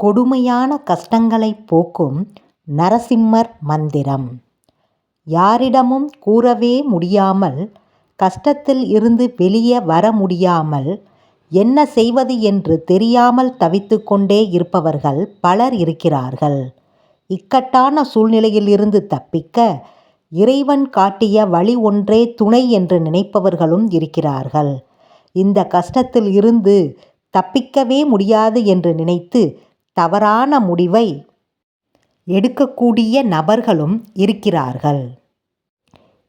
கொடுமையான கஷ்டங்களைப் போக்கும் நரசிம்மர் மந்திரம் யாரிடமும் கூறவே முடியாமல் கஷ்டத்தில் இருந்து வெளியே வர முடியாமல் என்ன செய்வது என்று தெரியாமல் தவித்து கொண்டே இருப்பவர்கள் பலர் இருக்கிறார்கள். இக்கட்டான சூழ்நிலையில் இருந்து தப்பிக்க இறைவன் காட்டிய வழி ஒன்றே துணை என்று நினைப்பவர்களும் இருக்கிறார்கள். இந்த கஷ்டத்தில் இருந்து தப்பிக்கவே முடியாது என்று நினைத்து தவறான முடிவை எடுக்கக்கூடிய நபர்களும் இருக்கிறார்கள்.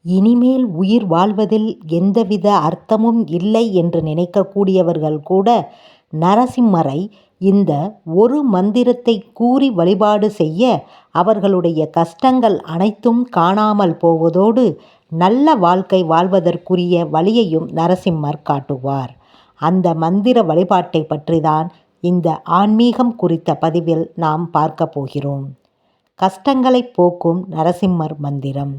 இனிமேல் உயிர் வாழ்வதில் எந்தவித அர்த்தமும் இல்லை என்று நினைக்கக்கூடியவர்கள் கூட நரசிம்மரை இந்த ஒரு மந்திரத்தை கூறி வழிபாடு செய்ய அவர்களுடைய கஷ்டங்கள் அனைத்தும் காணாமல் போவதோடு நல்ல வாழ்க்கை வாழ்வதற்குரிய வழியையும் நரசிம்மர் காட்டுவார். அந்த மந்திர வழிபாட்டை பற்றிதான் இந்த ஆன்மீகம் குறித்த பதிவில் நாம் பார்க்க போகிறோம். கஷ்டங்களைப் போக்கும் நரசிம்மர் மந்திரம்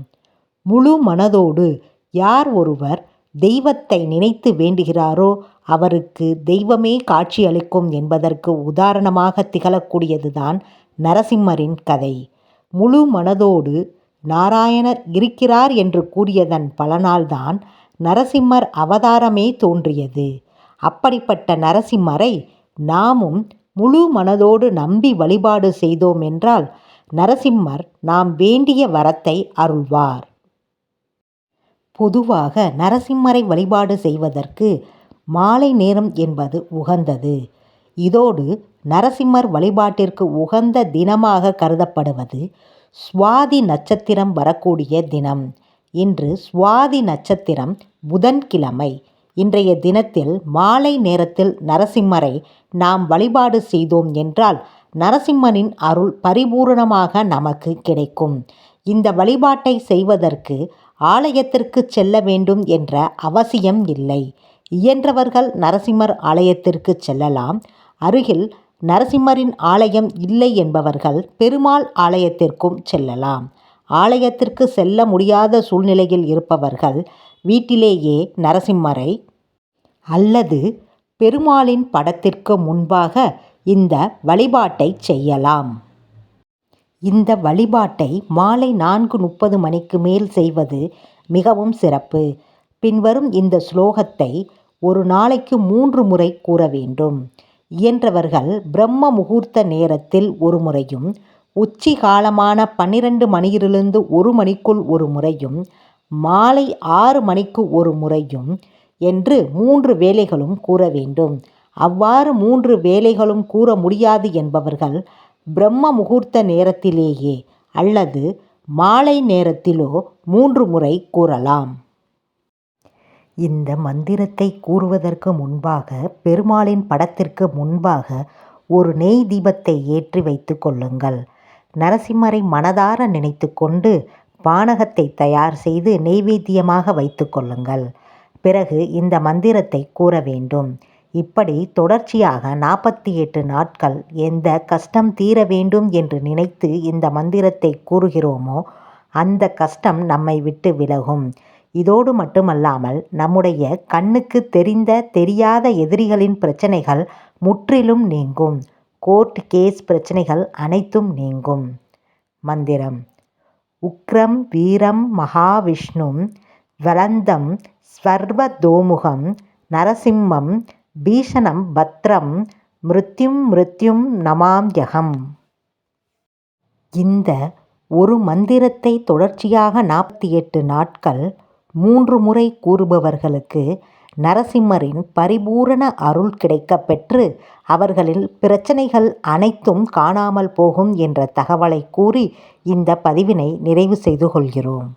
முழு மனதோடு யார் ஒருவர் தெய்வத்தை நினைத்து வேண்டுகிறாரோ அவருக்கு தெய்வமே காட்சியளிக்கும் என்பதற்கு உதாரணமாக திகழக்கூடியதுதான் நரசிம்மரின் கதை. முழு மனதோடு நாராயணர் இருக்கிறார் என்று கூறியதன் பலனால்தான் நரசிம்மர் அவதாரமே தோன்றியது. அப்படிப்பட்ட நரசிம்மரை நாமும் முழு மனதோடு நம்பி வழிபாடு செய்தோம் என்றால் நரசிம்மர் நாம் வேண்டிய வரத்தை அருள்வார். பொதுவாக நரசிம்மரை வழிபாடு செய்வதற்கு மாலை நேரம் என்பது உகந்தது. இதோடு நரசிம்மர் வழிபாட்டிற்கு உகந்த தினமாக கருதப்படுவது சுவாதி நட்சத்திரம் வரக்கூடிய தினம். இன்று சுவாதி நட்சத்திரம் புதன்கிழமை. இன்றைய தினத்தில் மாலை நேரத்தில் நரசிம்மரை நாம் வழிபாடு செய்தோம் என்றால் நரசிம்மனின் அருள் பரிபூரணமாக நமக்கு கிடைக்கும். இந்த வழிபாட்டை செய்வதற்கு ஆலயத்திற்கு செல்ல வேண்டும் என்ற அவசியம் இல்லை. இயன்றவர்கள் நரசிம்மர் ஆலயத்திற்கு செல்லலாம். அருகில் நரசிம்மரின் ஆலயம் இல்லை என்பவர்கள் பெருமாள் ஆலயத்திற்கும் செல்லலாம். ஆலயத்திற்கு செல்ல முடியாத சூழ்நிலையில் இருப்பவர்கள் வீட்டிலேயே நரசிம்மரை அல்லது பெருமாளின் படத்திற்கு முன்பாக இந்த வழிபாட்டை செய்யலாம். இந்த வழிபாட்டை மாலை நான்கு முப்பது மணிக்கு மேல் செய்வது மிகவும் சிறப்பு. பின்வரும் இந்த ஸ்லோகத்தை ஒரு நாளைக்கு மூன்று முறை கூற வேண்டும். இயன்றவர்கள் பிரம்ம முகூர்த்த நேரத்தில் ஒரு முறையும் உச்சி காலமான பன்னிரண்டு மணியிலிருந்து ஒரு மணிக்குள் ஒரு முறையும் மாலை ஆறு மணிக்கு ஒரு முறையும் என்று மூன்று வேளைகளும் கூற வேண்டும். அவ்வாறு மூன்று வேளைகளும் கூற முடியாது என்பவர்கள் பிரம்ம முகூர்த்த நேரத்திலேயே அல்லது மாலை நேரத்திலோ மூன்று முறை கூறலாம். இந்த மந்திரத்தை கூறுவதற்கு முன்பாக பெருமாளின் படத்திற்கு முன்பாக ஒரு நெய் தீபத்தை ஏற்றி வைத்து கொள்ளுங்கள். நரசிம்மரை மனதார நினைத்து கொண்டு பானகத்தை தயார் செய்து நெய்வேத்தியமாக வைத்து கொள்ளுங்கள். பிறகு இந்த மந்திரத்தை கூற வேண்டும். இப்படி தொடர்ச்சியாக நாற்பத்தி எட்டு நாட்கள் எந்த கஷ்டம் தீர வேண்டும் என்று நினைத்து இந்த மந்திரத்தை கூறுகிறோமோ அந்த கஷ்டம் நம்மை விட்டு விலகும். இதோடு மட்டுமல்லாமல் நம்முடைய கண்ணுக்கு தெரிந்த தெரியாத எதிரிகளின் பிரச்சனைகள் முற்றிலும் நீங்கும். கோர்ட் கேஸ் பிரச்சனைகள் அனைத்தும் நீங்கும். மந்திரம் உக்ரம் வீரம் மகாவிஷ்ணும் வலந்தம் ஸ்வர்வதோமுகம் நரசிம்மம் பீஷணம் பத்ரம் மிருத்யும் மிருத்யும் நமாம்யகம். இந்த ஒரு மந்திரத்தை தொடர்ச்சியாக நாற்பத்தி எட்டு நாட்கள் மூன்று முறை கூறுபவர்களுக்கு நரசிம்மரின் பரிபூரண அருள் கிடைக்கப் பெற்று அவர்களின் பிரச்சனைகள் அனைத்தும் காணாமல் போகும் என்ற தகவலை கூறி இந்த பதிவினை நிறைவு செய்து கொள்கிறோம்.